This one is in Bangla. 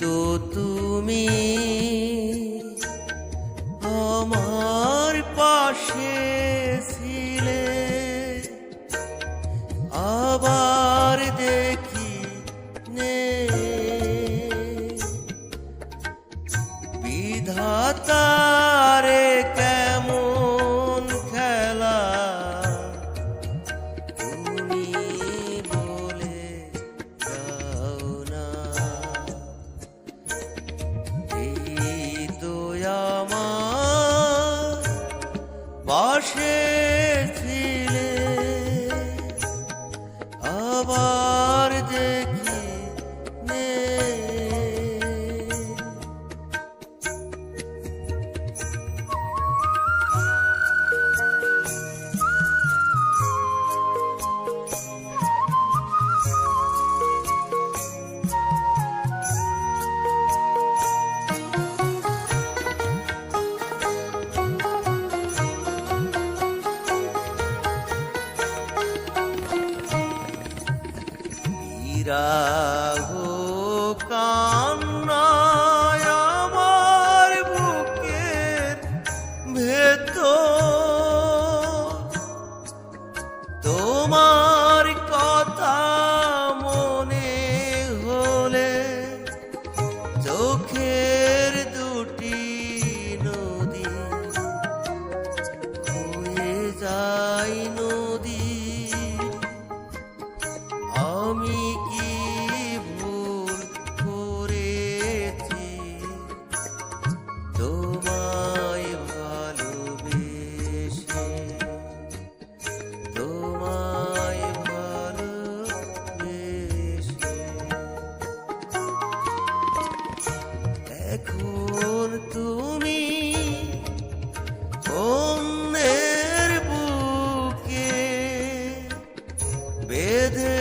তো তুমি আমার পাশে ছিলে। আবার দেখি নে। বিধাতা পাশে ছিলে রাহো কা এখন তুমি অন্যের বুকে বেঁধে